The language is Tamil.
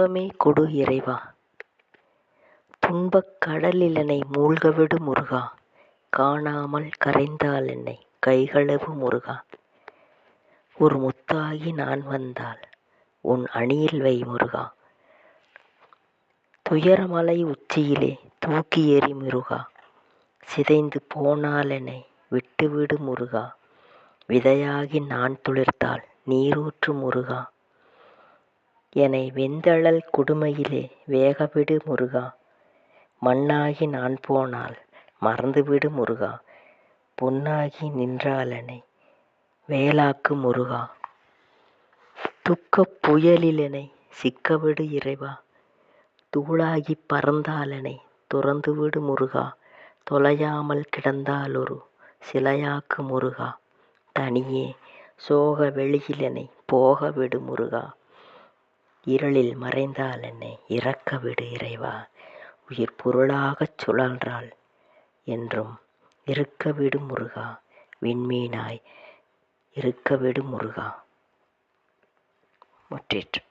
துன்பமே கொடு இறைவா. துன்பக் கடலிலெனை மூழ்கவிடு முருகா. காணாமல் கரைந்தால் என்னை கைகளவு முருகா. ஒரு முத்தாகி நான் வந்தால் உன் அணியில் வை முருகா. துயரமலை உச்சியிலே தூக்கி எறி முருகா. சிதைந்து போனால் என்னை விட்டுவிடு முருகா. விதையாகி நான் துளிர்த்தால் நீரூற்று முருகா. என்னை வெந்தழல் கொடுமையிலே வேகவிடு முருகா. மண்ணாகி நான் போனால் மறந்துவிடு முருகா. பொன்னாகி நின்றாலனை வேலாக்கு முருகா. துக்கப் புயலிலெனை சிக்கவிடு இறைவா. தூளாகிப் பறந்தாலனை துறந்துவிடு முருகா. தொலையாமல் கிடந்தாலொரு சிலையாக்கு முருகா. தனியே சோக வெளியிலனை போகவிடு முருகா. இருளில் மறைந்தால் என்னை இறக்கவிடு இறைவா. உயிர் பொருளாகச் சுழன்றால் என்றும் இருக்கவிடு முருகா விண்மீனாய் இருக்கவிடு முருகா. முற்றிற்று.